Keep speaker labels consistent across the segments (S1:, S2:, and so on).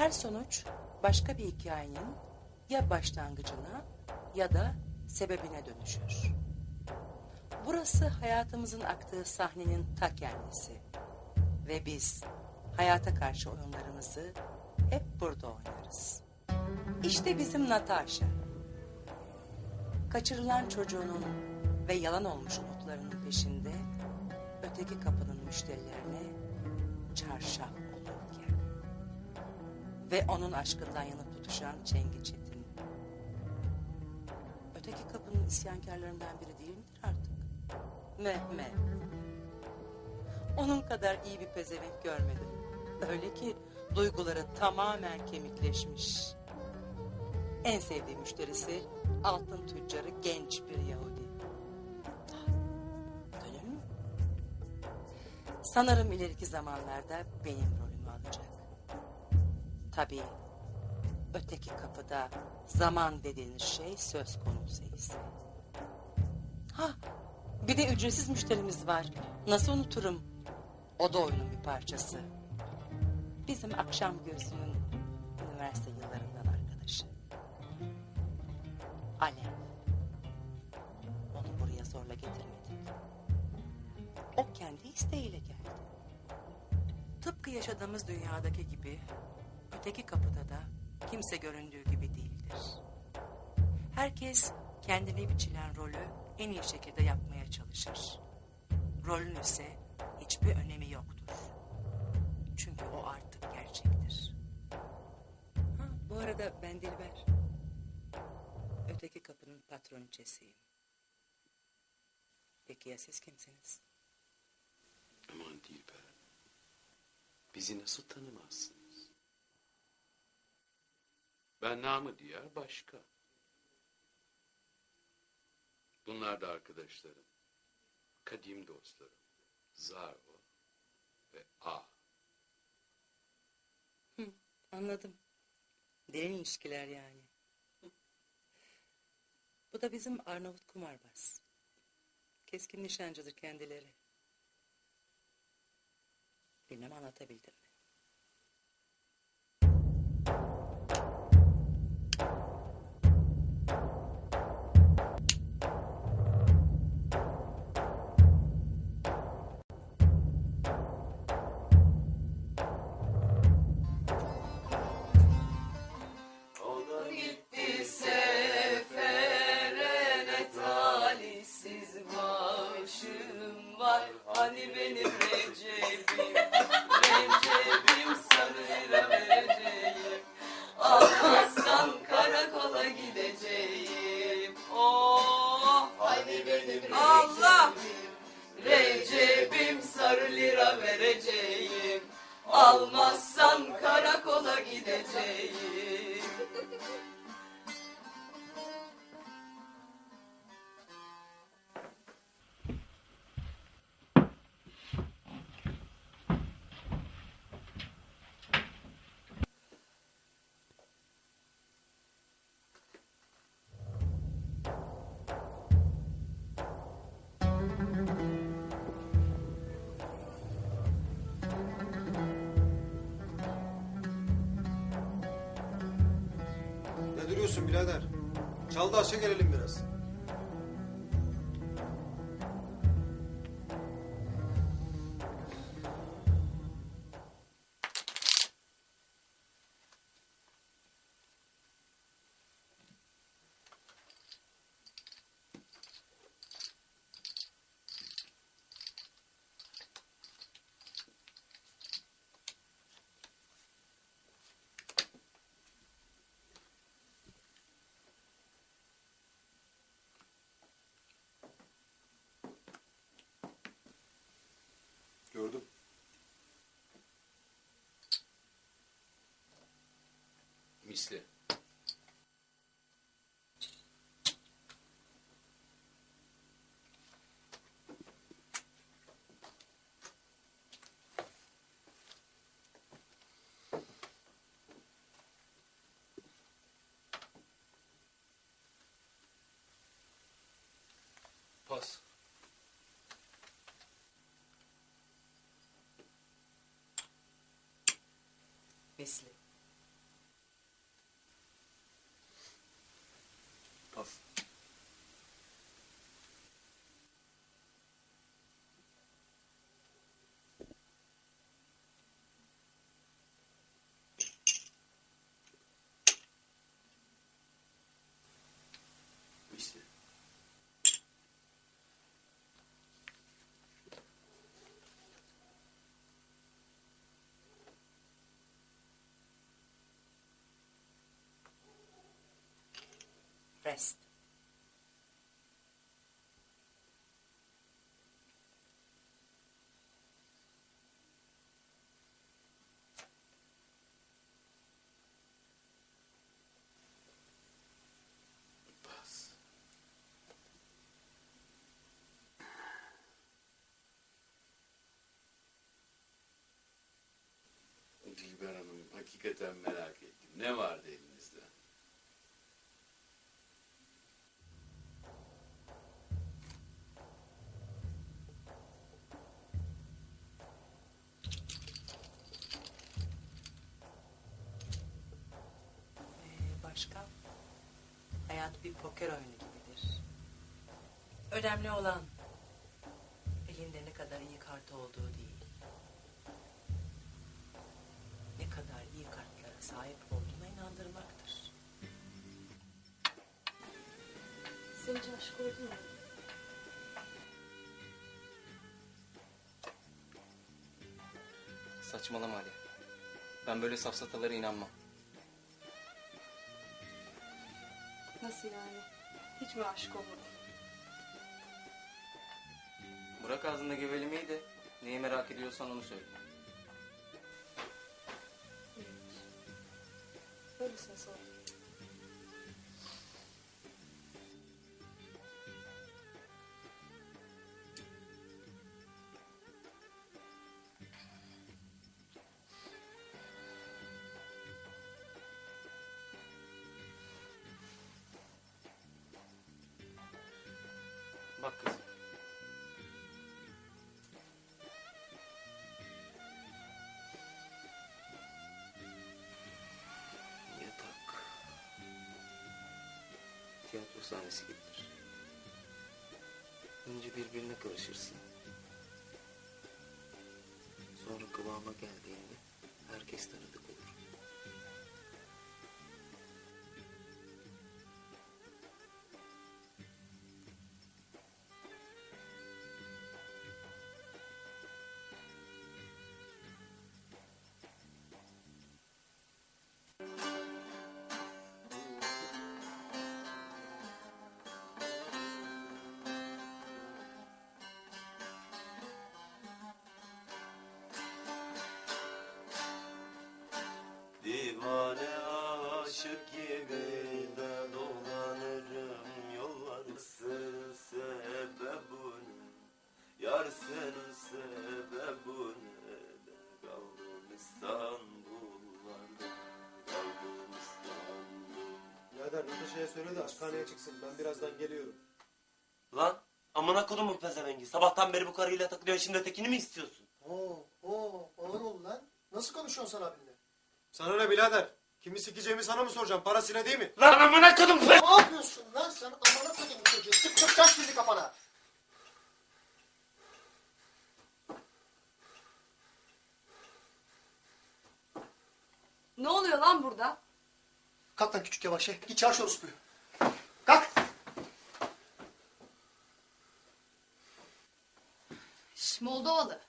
S1: Her sonuç başka bir hikayenin ya başlangıcına ya da sebebine dönüşür. Burası hayatımızın aktığı sahnenin ta kendisi. Ve biz hayata karşı oyunlarımızı hep burada oynarız. İşte bizim Natasha. Kaçırılan çocuğunun ve yalan olmuş umutlarının peşinde öteki kapının müşterilerine çarşaf ve onun aşkından yanıp tutuşan Cengi Çetin. Öteki kapının isyankarlarından biri değil midir artık? Mehmet. Onun kadar iyi bir pezevenk görmedim. Öyle ki duyguları tamamen kemikleşmiş. En sevdiği müşterisi altın tüccarı genç bir Yahudi. Öyle mi? Sanırım ileriki zamanlarda benim alacak. Tabii öteki kapıda zaman dediğiniz şey söz konusu ise. Ha, bir de ücretsiz müşterimiz var. Nasıl unuturum? O da oyunun bir parçası. Bizim akşam gözünün üniversite yıllarından arkadaşı. Alev. Onu buraya zorla getirmedik. O kendi isteğiyle geldi. Tıpkı yaşadığımız dünyadaki gibi öteki kapıda da kimse göründüğü gibi değildir. Herkes kendine biçilen rolü en iyi şekilde yapmaya çalışır. Rolün ise hiçbir önemi yoktur. Çünkü o artık gerçektir. Ha, bu arada ben Dilber. Öteki kapının patroniçesiyim. Peki ya siz kimsiniz?
S2: Aman Dilber. Bizi nasıl tanımazsınız? Ben namı diğer başka. Bunlar da arkadaşlarım. Kadim dostlarım. Zarvo ve A.
S1: Hı, anladım. Derin ilişkiler yani. Bu da bizim Arnavut kumarbaz. Keskin nişancıdır kendileri. Bilmem anlatabildim mi?
S3: Hani benim Recep'im
S4: birader? Çal da aşağı gelelim biraz.
S2: Misli. Pas.
S1: Misli. Rest.
S2: Dilber Hanım hakikaten merak ettim. Ne vardı elinizde?
S1: Bir poker oyunu gibidir. Önemli olan elinde ne kadar iyi kart olduğu değil. Ne kadar iyi kartlara sahip olduğuna inandırmaktır.
S5: Sen hiç aşık oldun mu?
S6: Saçmalama Ali. Ben böyle safsatalara inanmam.
S5: Nasıl yani? Hiç mi aşık olmadın?
S6: Bırak ağzında gevelemeyi de neyi merak ediyorsan onu söyle.
S5: Böylesin sonra.
S6: Tiyatro sahnesi gibidir. Önce birbirine karışırsın. Sonra kıvama geldiğinde herkes tanıdık olur.
S4: Birader Natasha'ya söyle de hastaneye çıksın. Ben birazdan geliyorum.
S7: Lan amına kodumun pezevengi sabahtan beri bu karıyla takılıyorsun şimdi ötekini mi istiyorsun?
S8: Oo, oo, ağır ol lan. Nasıl konuşuyorsun sen abinle?
S4: Sana ne birader? Kimi sikeceğimi sana mı soracağım? Parasıyla değil mi?
S7: Lan amına kodum pe...
S8: Ne yapıyorsun lan sen? Amına koydum çocuğu. Tık tık taş bizi kafana.
S5: Ne oluyor lan burada?
S8: Kalk lan küçük yavaş şey. Git çağır şu orospuyu. Kalk.
S9: Şş, Moldovalı.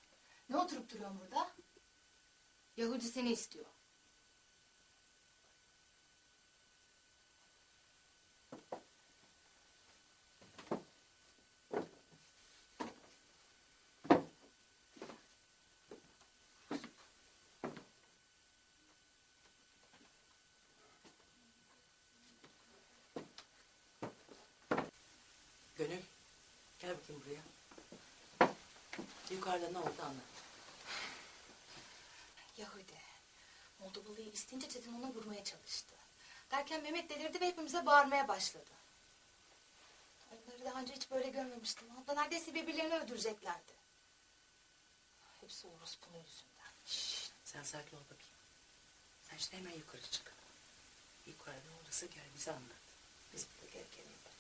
S9: Ne oturup duruyorsun burada? Yahudi seni istiyor.
S1: Gel bakayım buraya. Yukarıda ne oldu anlat.
S9: Yahudi. Moldovalı'yı isteyince Çetin ona vurmaya çalıştı. Derken Mehmet delirdi ve hepimize bağırmaya başladı. Onları daha önce hiç böyle görmemiştim. Hatta neredeyse birbirlerini öldüreceklerdi. Hepsi orospunun yüzünden.
S1: Şşt, sen sakin ol bakayım. Sen şimdi hemen yukarı çık. Yukarıda ne olduysa gel bize anlat. Biz burada gerekeni yaparız.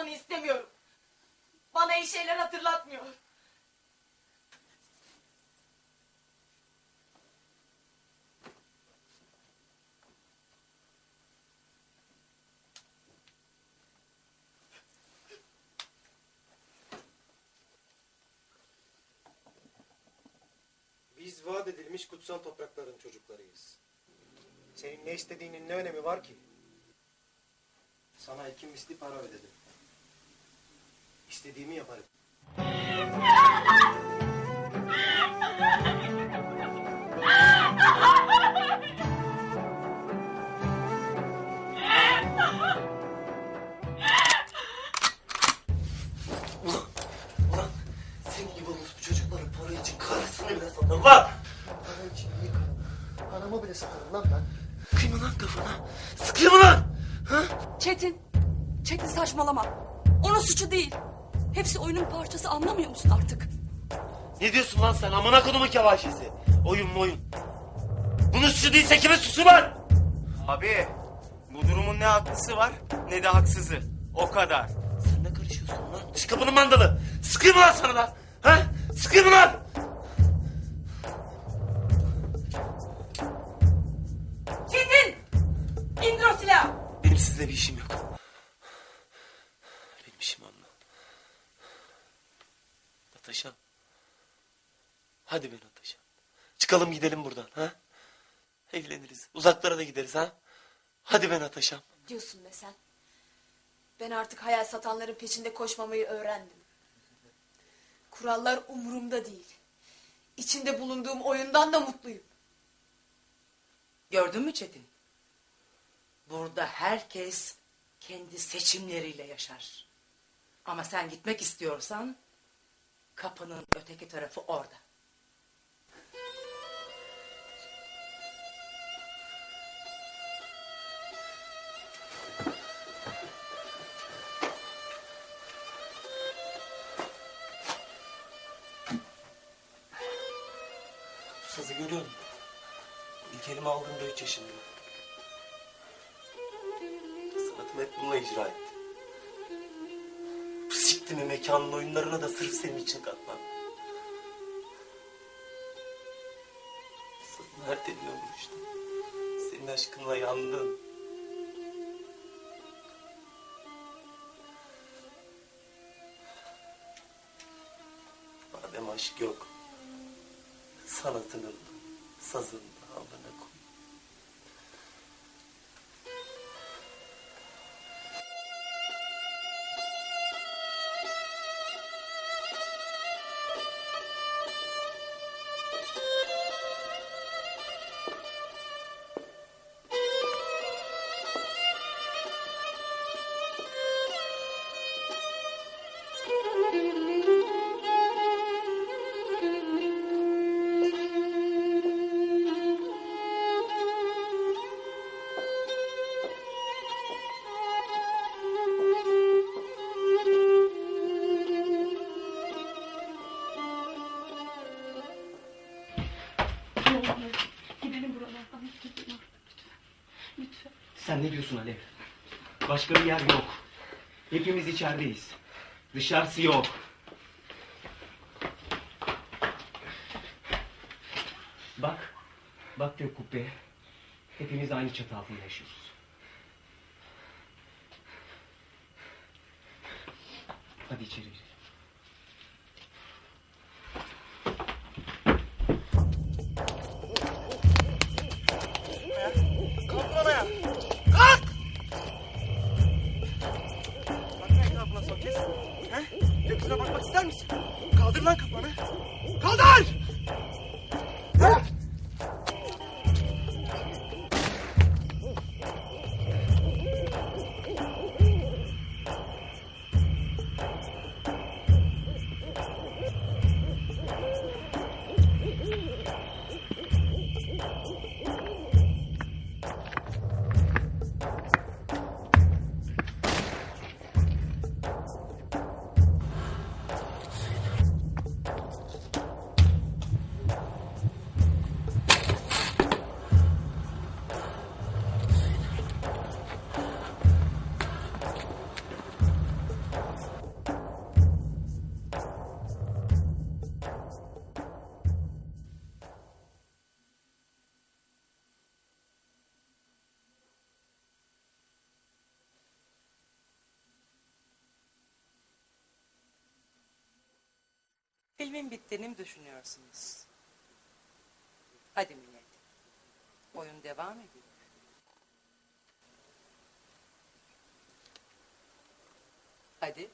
S10: Yapmanı istemiyorum. Bana iyi şeyler hatırlatmıyor.
S4: Biz vaat edilmiş kutsal toprakların çocuklarıyız. Senin ne istediğinin ne önemi var ki? Sana iki misli para ödedim. İstediğimi yaparım.
S7: Ulan, ulan senin gibi bu çocukların para için karısını bile satar lan.
S4: Para için iyi karım. Anamı bile satarım lan ben.
S7: Sıkayım mı lan kafana? Sıkayım mı lan? Ha?
S11: Çetin, Çetin saçmalama. Onun suçu değil. Hepsi oyunun parçası anlamıyor musun artık?
S7: Ne diyorsun lan sen amına kodumun kevaşesi? Oyun mu oyun? Bunun suçu değilse kimin suçu var?
S12: Abi bu durumun ne haklısı var ne de haksızı. O kadar.
S7: Sen ne karışıyorsun lan? Dış kapının mandalı. Sıkayım lan sana lan? Ha? Sıkayım lan?
S11: Çetin! İndir o silahı!
S7: Benim sizinle bir işim yok. Benim işim onunla. Natasha. Hadi be Natasha. Çıkalım gidelim buradan ha? Evleniriz. Uzaklara da gideriz ha? Hadi be Natasha.
S13: Diyorsun be sen. Ben artık hayal satanların peşinde koşmamayı öğrendim. Kurallar umurumda değil. İçinde bulunduğum oyundan da mutluyum.
S1: Gördün mü Çetin? Burada herkes kendi seçimleriyle yaşar. Ama sen gitmek istiyorsan kapının öteki tarafı orada.
S7: Sazı görüyor musun? İlk elime aldığımda üç yaşındayım. Sanatımı hep bununla icra ettim. Bu siktimi mekanın oyunlarına da sırf senin için katlandım. Sazın her teline vuruştum. Senin aşkınla yandım. Madem aşk yok, sanatının, sazın amına koy.
S11: Gidelim buralardan. Lütfen. Lütfen.
S14: Sen ne diyorsun Alev? Başka bir yer yok. Hepimiz içerideyiz. Dışarısı yok. Bak, bak gök kubbe. Hepimiz aynı çatı altında yaşıyoruz. Hadi içeri girelim.
S4: He? Gökyüzüne bakmak ister misin? Kaldır lan kafanı. Kaldır!
S1: Filmin bittiğini mi düşünüyorsunuz? Hadi millet. Oyun devam ediyor. Hadi.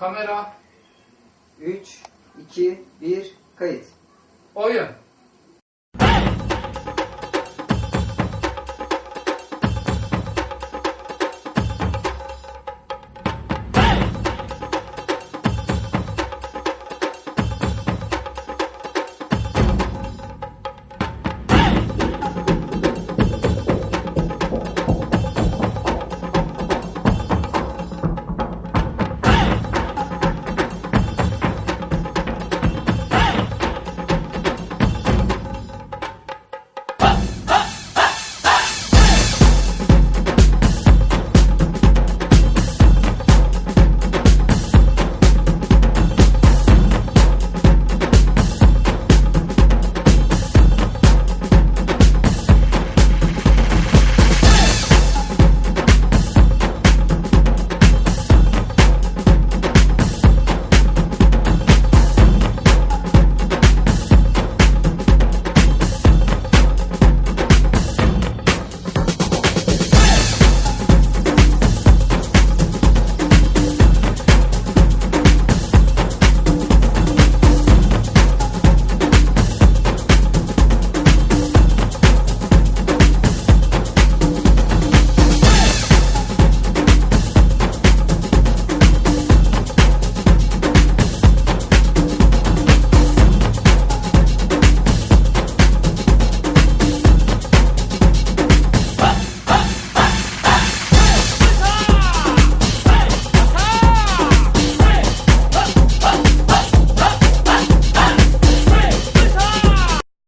S15: Kamera,
S16: 3, 2, 1, kayıt.
S15: oyun.